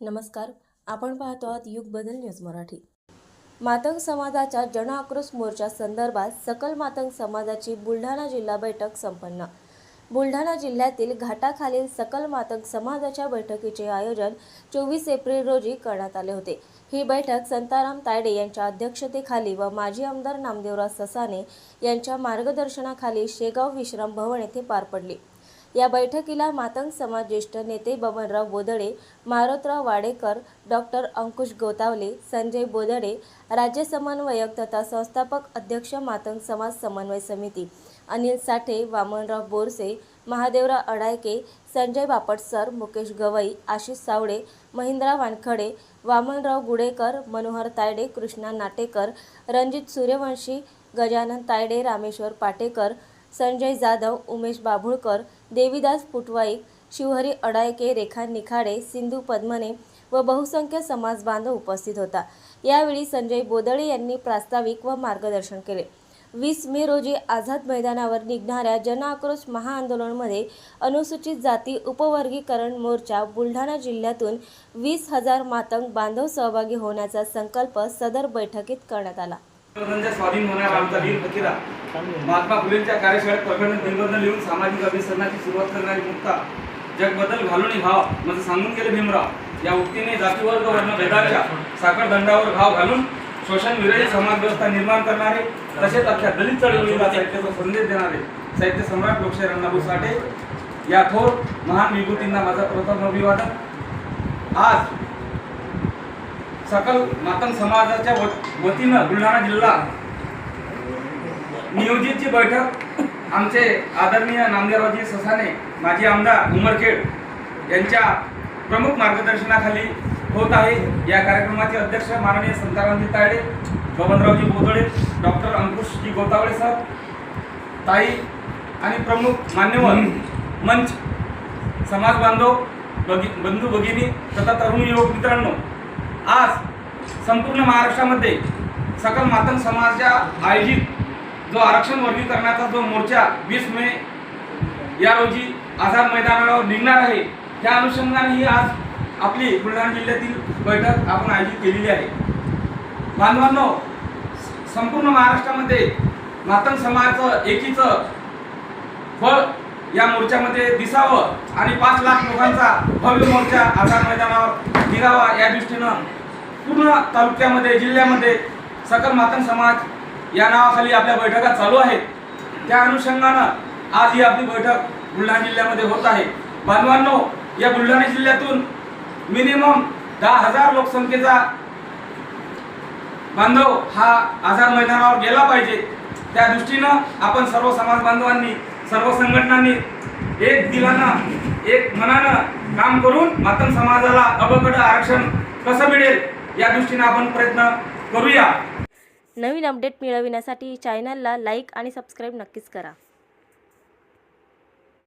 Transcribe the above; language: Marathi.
नमस्कार आपण पाहतो आहात युग बदल न्यूज मराठी. मातंग समाजाच्या जनआक्रोश मोर्चा संदर्भात सकल मातंग समाजाची बुलढाणा जिल्हा बैठक संपन्न. बुलढाणा जिल्ह्यातील घाटाखालील सकल मातंग समाजाच्या बैठकीचे आयोजन चोवीस एप्रिल रोजी करण्यात आले होते. ही बैठक संताराम तायडे यांच्या अध्यक्षतेखाली व माजी आमदार नामदेवराव ससाने यांच्या मार्गदर्शनाखाली शेगाव विश्राम भवन येथे पार पडली. या बैठकीला मातंग समाज ज्येष्ठ नेते बबनराव बोदडे मारोतराव वाडेकर डॉक्टर अंकुश गोतावले संजय बोदडे राज्य समन्वयक तथा संस्थापक अध्यक्ष मातंग समाज समन्वय समिती अनिल साठे वामनराव बोरसे महादेवराव अडायके संजय बापट सर मुकेश गवई आशिष सावडे महिंद्रा वानखडे वामनराव गुडेकर मनोहर तायडे कृष्णा नाटेकर रणजित सूर्यवंशी गजानन तायडे रामेश्वर पाटेकर संजय जाधव उमेश बाभुळकर देवीदास पुटवाईक शिवहरी अडायके रेखा निखाडे सिंधू पद्मने व बहुसंख्य समाज बांधव उपस्थित होता. यावेळी संजय बोदळे यांनी प्रास्ताविक व मार्गदर्शन केले. वीस मे रोजी आझाद मैदानावर निघणाऱ्या जनआक्रोश महाआंदोलनमध्ये अनुसूचित जाती उपवर्गीकरण मोर्चा बुलढाणा जिल्ह्यातून वीस हजार मातंग बांधव सहभागी होण्याचा संकल्प सदर बैठकीत करण्यात आला. स्वाधीन होणार आमचा वीर फकीरा महात्मा फुलेंच्या कार्यशाळेत प्रकरण निबंध लिहून सामाजिक अभिसरणाची सुरुवात करणारी मुक्ता. जग बदल घालून भाव. म्हणजे सांगून गेले भीमराव. या उक्तीने जातीवर्ग वर्ण भेदाच्या साखर दंडावर घाव घालून शोषण विरोधी समाज व्यवस्था निर्माण करणारे तसेच अख्ख्या दलित चळवळीला साहित्याचा संदेश देणारे साहित्य सम्राट लोकशाही अण्णाभाऊ साठे या थोर महान विभूतींना माझा प्रथम अभिवादन. आज सकल मातंग समाजाच्या वतीनं बुलढाणा जिल्हा नियोजितची बैठक आमचे आदरणीय नामदेवरावजी ससाने माजी आमदार उमरखेड यांच्या प्रमुख मार्गदर्शनाखाली होत आहे. या कार्यक्रमाचे अध्यक्ष माननीय संतारामजी तायडे बबनरावजी बोदळे डॉक्टर अंकुशजी गोतावळे सर ताई आणि प्रमुख मान्यवर मंच समाज बांधव बगी बंधू भगिनी तथा तरुण युवक मित्रांनो आज संपूर्ण महाराष्ट्रामध्ये सकल मातंग समाजाच्या आयोजित जो आरक्षण वर्गीकरणाचा जो मोर्चा वीस मे या रोजी आझाद मैदानावर निघणार आहे त्या अनुषंगाने ही आज आपली बुलढाणा जिल्ह्यातील बैठक आपण आयोजित केलेली आहे. बांधवांनो संपूर्ण महाराष्ट्रामध्ये मातंग समाजाचं एकीचं फळ या मोर्चामध्ये दिसावं आणि पाच लाख लोकांचा भव्य मोर्चा आझाद मैदानावर निघावा या दृष्टीनं पूर्ण तालुक्यामध्ये जिल्ह्यामध्ये सकल मातंग समाज या नावाखाली आपल्या बैठका चालू आहेत. त्या अनुषंगानं आज ही आपली बैठक बुलढाणा जिल्ह्यामध्ये होत आहे. बांधवांनो या बुलढाणा जिल्ह्यातून मिनिमम दहा हजार लोकसंख्येचा बांधव हा आझाद मैदानावर गेला पाहिजे. त्या दृष्टीनं आपण सर्व समाज बांधवांनी सर्व संघटनांनी एक दिलानं एक मनानं काम करून मातंग समाजाला अबकड आरक्षण कसं मिळेल या दृष्टीनं आपण प्रयत्न करूया. नवीन अपडेट मिळविण्यासाठी चॅनलला लाईक आणि सबस्क्राईब नक्कीच करा.